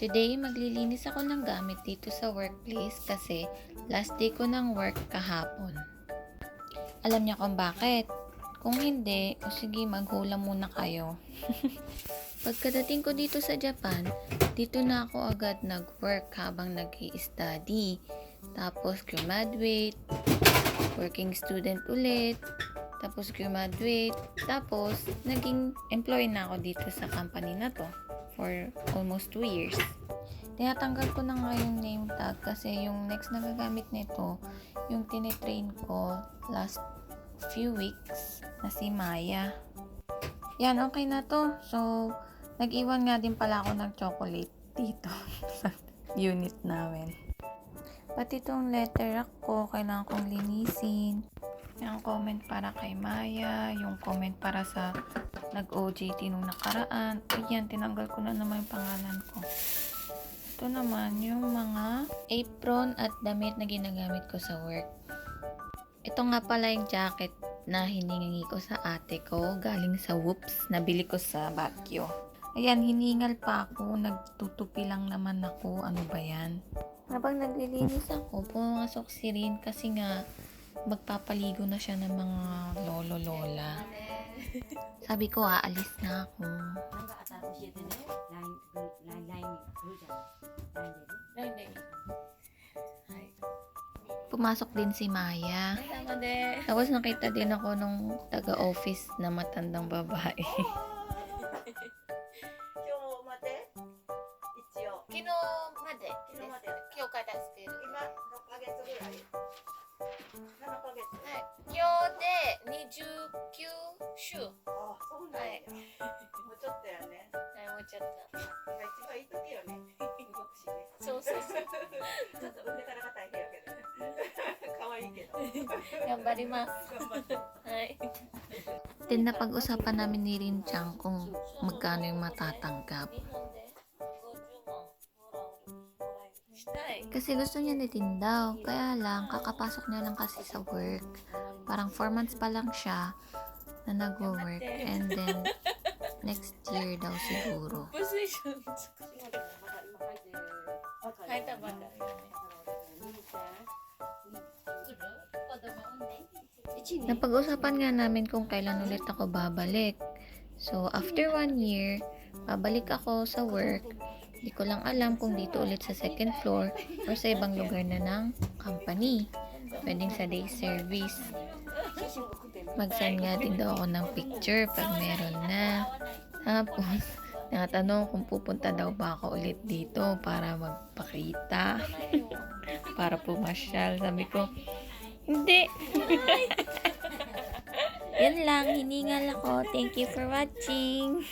Today, maglilinis ako ng gamit dito sa workplace kasi last day ko ng work kahapon. Alam niyo kung bakit? Kung hindi, o sige, maghula muna kayo. Pagkadating ko dito sa Japan, dito na ako agad nag-work habang nag study Tapos, graduate, working student ulit, tapos graduate, tapos naging employee na ako dito sa company na to for almost 2 years. Tinatanggal ko na nga yung name tag kasi yung next na gagamit nito, yung tinitrain ko last few weeks na si Maya. Yan, okay na to. So, nag-iwan nga din pala ako ng chocolate dito sa unit namin. Pati itong letter ko, kailangan kong linisin. Yung comment para kay Maya, yung comment para sa nag-OJT nung nakaraan. Ayan, tinanggal ko na naman yung pangalan ko. Ito naman yung mga apron at damit na ginagamit ko sa work. Ito nga pala yung jacket na hiningi ko sa ate ko galing sa Whoops. Nabili ko sa Baguio. Ayan, hiningal pa ako. Nagtutupi lang naman ako. Ano ba yan? Habang naglilinis ako, pumasok si Rin kasi nga magpapaligo na siya ng mga lolo-lola. Sabi ko, aalis na ako. Pumasok din si Maya. Tapos nakita din ako nung taga-office na matandang babae. Kino made. Kino made. Kyo kada 週はああそうなんや、もうちょっとやねいもうちょっ今一番いい時よね動くしねとそうそうそうちょっと産んでからが大変やけどね可愛いけど頑張ります頑張ってはい Then napag-usapan namin ni Rin Chang kung magkano yung matatanggap. 日本で50万もらうしたい Kasi gusto niya din daw. Kaya lang, kakapasok niya lang kasi sa work. Parang 4 months pa lang siya na nagwo-work and then next year daw siguro. Position. Napag-usapan nga namin kung kailan ulit ako babalik. So, after one year, babalik ako sa work. Hindi ko lang alam kung dito ulit sa second floor or sa ibang lugar na ng company. Pwedeng sa day service mag-send nga din daw ako ng picture pag meron na. Tapos, nakatanong kung pupunta daw ba ako ulit dito para magpakita. para pumasyal. Sabi ko, hindi. Yun lang, hiningal ako. Thank you for watching.